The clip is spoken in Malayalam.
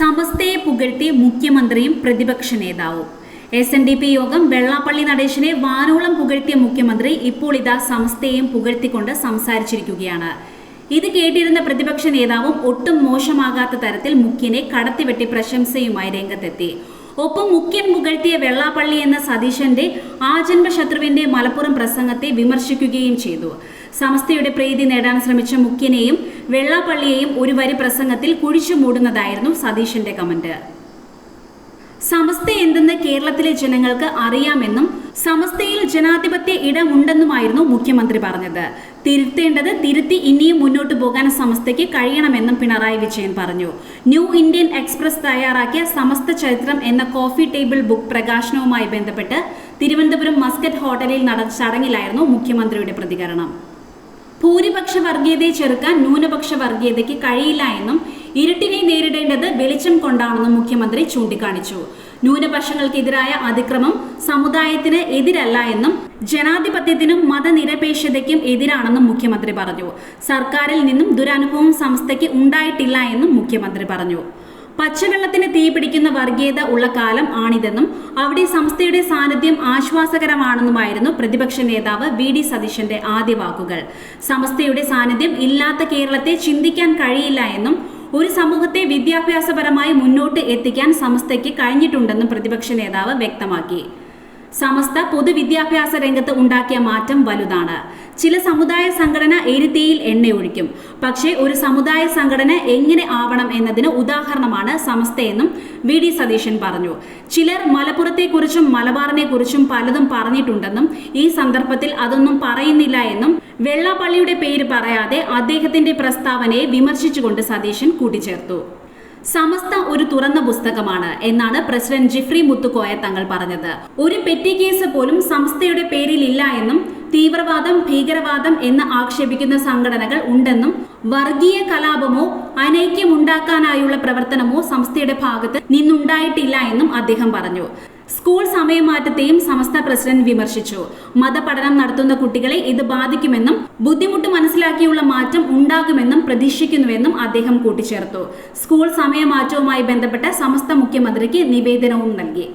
സമസ്തയെ പുകഴ്ത്തി മുഖ്യമന്ത്രിയും പ്രതിപക്ഷ നേതാവും. എസ് എൻ ഡി പി യോഗം വെള്ളാപ്പള്ളി നടേശനെ വാനോളം പുകഴ്ത്തിയ മുഖ്യമന്ത്രി ഇപ്പോൾ ഇതാ സമസ്തയെയും പുകഴ്ത്തിക്കൊണ്ട് സംസാരിച്ചിരിക്കുകയാണ്. ഇത് കേട്ടിരുന്ന പ്രതിപക്ഷ നേതാവും ഒട്ടും മോശമാകാത്ത തരത്തിൽ മുഖ്യനെ കടത്തിവെട്ടി പ്രശംസയുമായി രംഗത്തെത്തി. ഒപ്പം മുഖ്യൻ പുകഴ്ത്തിയ വെള്ളാപ്പള്ളി എന്ന സതീശന്റെ ആജന്മ ശത്രുവിന്റെ മലപ്പുറം പ്രസംഗത്തെ വിമർശിക്കുകയും ചെയ്തു. സമസ്തയുടെ പ്രീതി നേടാൻ ശ്രമിച്ച മുഖ്യനെയും വെള്ളാപ്പള്ളിയെയും ഒരു വരി പ്രസംഗത്തിൽ കുഴിച്ചു മൂടുന്നതായിരുന്നു സതീശന്റെ കമന്റ്. സമസ്ത എന്തെന്ന് കേരളത്തിലെ ജനങ്ങൾക്ക് അറിയാമെന്നും സമസ്തയിൽ ജനാധിപത്യ ഇടമുണ്ടെന്നുമായിരുന്നു മുഖ്യമന്ത്രി പറഞ്ഞത്. തിരുത്തേണ്ടത് തിരുത്തി ഇനിയും മുന്നോട്ട് പോകാൻ സമസ്തയ്ക്ക് കഴിയണമെന്നും പിണറായി വിജയൻ പറഞ്ഞു. ന്യൂ ഇന്ത്യൻ എക്സ്പ്രസ് തയ്യാറാക്കിയ സമസ്ത ചരിത്രം എന്ന കോഫി ടേബിൾ ബുക്ക് പ്രകാശനവുമായി ബന്ധപ്പെട്ട് തിരുവനന്തപുരം മസ്കറ്റ് ഹോട്ടലിൽ നടന്ന ചടങ്ങിലായിരുന്നു മുഖ്യമന്ത്രിയുടെ പ്രതികരണം. ഭൂരിപക്ഷ വർഗീയതയെ ചെറുക്കാൻ ന്യൂനപക്ഷ വർഗീയതയ്ക്ക് കഴിയില്ല എന്നും ഇരുട്ടിനെ നേരിടേണ്ടത് വെളിച്ചം കൊണ്ടാണെന്നും മുഖ്യമന്ത്രി ചൂണ്ടിക്കാണിച്ചു. ന്യൂനപക്ഷങ്ങൾക്കെതിരായ അതിക്രമം സമുദായത്തിന് എതിരല്ല എന്നും ജനാധിപത്യത്തിനും മതനിരപേക്ഷതയ്ക്കും എതിരാണെന്നും മുഖ്യമന്ത്രി പറഞ്ഞു. സർക്കാരിൽ നിന്നും ദുരനുഭവം സംസ്ഥയ്ക്ക് ഉണ്ടായിട്ടില്ല എന്നും മുഖ്യമന്ത്രി പറഞ്ഞു. പച്ചവെള്ളത്തിന് തീപിടിക്കുന്ന വർഗീയത ഉള്ള കാലം ആണിതെന്നും അവിടെ സംസ്ഥയുടെ സാന്നിധ്യം ആശ്വാസകരമാണെന്നുമായിരുന്നു പ്രതിപക്ഷ നേതാവ് വി. ഡി. സതീശന്റെ ആദ്യ വാക്കുകൾ. സംസ്ഥയുടെ സാന്നിധ്യം ഇല്ലാത്ത കേരളത്തെ ചിന്തിക്കാൻ കഴിയില്ല എന്നും ഒരു സമൂഹത്തെ വിദ്യാഭ്യാസപരമായി മുന്നോട്ട് എത്തിക്കാൻ സംസ്ഥയ്ക്ക് കഴിഞ്ഞിട്ടുണ്ടെന്നും പ്രതിപക്ഷ നേതാവ് വ്യക്തമാക്കി. സമസ്ത പൊതുവിദ്യാഭ്യാസ രംഗത്ത് ഉണ്ടാക്കിയ മാറ്റം വലുതാണ്. ചില സമുദായ സംഘടന എരുത്തിയിൽ എണ്ണയൊഴിക്കും. പക്ഷേ ഒരു സമുദായ സംഘടന എങ്ങനെ ആവണം എന്നതിന് ഉദാഹരണമാണ് സമസ്തയെന്നും വി ഡി സതീശൻ പറഞ്ഞു. ചിലർ മലപ്പുറത്തെക്കുറിച്ചും മലബാറിനെക്കുറിച്ചും പലതും പറഞ്ഞിട്ടുണ്ടെന്നും ഈ സന്ദർഭത്തിൽ അതൊന്നും പറയുന്നില്ല എന്നും വെള്ളാപ്പള്ളിയുടെ പേര് പറയാതെ അദ്ദേഹത്തിന്റെ പ്രസ്താവനയെ വിമർശിച്ചുകൊണ്ട് സതീശൻ കൂട്ടിച്ചേർത്തു. സമസ്ത ഒരു തുറന്ന പുസ്തകമാണ് എന്നാണ് പ്രസിഡന്റ് ജിഫ്രി മുത്തുക്കോയ തങ്ങൾ പറഞ്ഞത്. ഒരു പെറ്റി കേസ് പോലും സംസ്ഥയുടെ പേരിലില്ല എന്നും തീവ്രവാദം ഭീകരവാദം എന്ന് ആക്ഷേപിക്കുന്ന സംഘടനകൾ ഉണ്ടെന്നും വർഗീയ കലാപമോ അനൈക്യമുണ്ടാക്കാനായുള്ള പ്രവർത്തനമോ സംസ്ഥയുടെ ഭാഗത്ത് നിന്നുണ്ടായിട്ടില്ല എന്നും അദ്ദേഹം പറഞ്ഞു. സ്കൂൾ സമയമാറ്റത്തെയും സമസ്ത പ്രസിഡന്റ് വിമർശിച്ചു. മതപഠനം നടത്തുന്ന കുട്ടികളെ ഇത് ബാധിക്കുമെന്നും ബുദ്ധിമുട്ട് മനസ്സിലാക്കിയുള്ള മാറ്റം ഉണ്ടാകുമെന്നും പ്രതീക്ഷിക്കുന്നുവെന്നും അദ്ദേഹം കൂട്ടിച്ചേർത്തു. സ്കൂൾ സമയമാറ്റവുമായി ബന്ധപ്പെട്ട് സമസ്ത മുഖ്യമന്ത്രിക്ക് നിവേദനവും നൽകി.